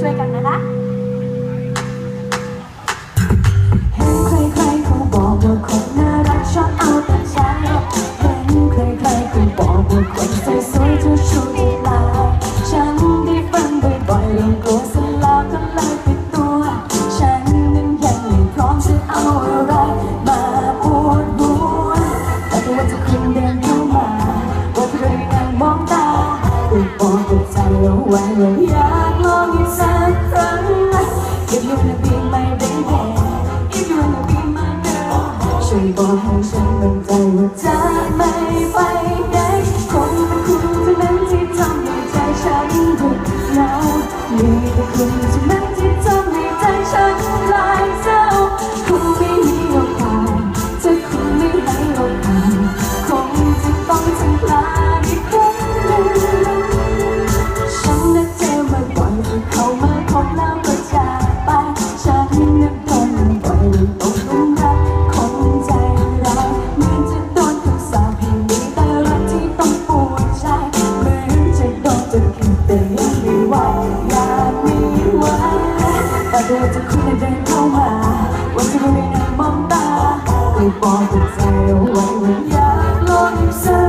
ช่วยกันนะคะ เธไม่ไปไหนคงเป็นคุณเท่านั้นที่ทำให้ใจฉันหดเหงามีแต่คุณเท่านั้นที่ทำให้ใจฉันลายเศร้า อจะคุณได้เดินเข้ามาวันที่ไม่ได้มองตาเคยบอกกับใจเอาไว้ว่าอยากลองสัก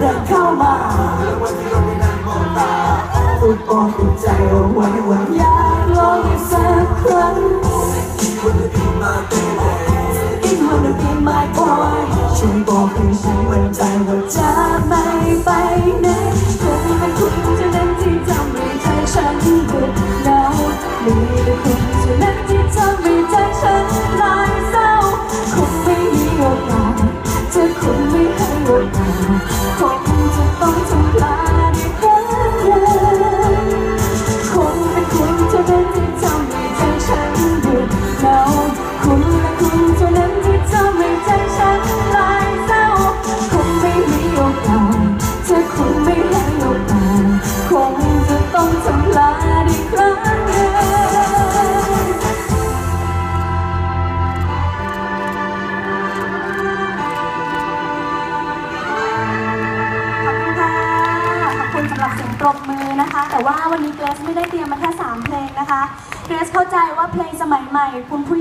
เดินเข้ามาแล้วาดมอุปกใจเอาไว้ว่าอยากลองอีกสักครั้ง Could it be my baby? กินหัวหนึ่งกินไม้พอยช่วยบอกให้ฉันมั่นใจว่าใจ เก่าเธอคงไม่ให้โอกาสคงจะต้องทำลายอีกครั้งหนึ่งสำหรับเสียงปรบมือนะคะ แต่ว่าวันนี้เกรซไม่ได้เตรียมมาแค่3เพลงนะคะเกรซเข้าใจว่าเพลงสมัยใหม่คุณผู้ใหญ่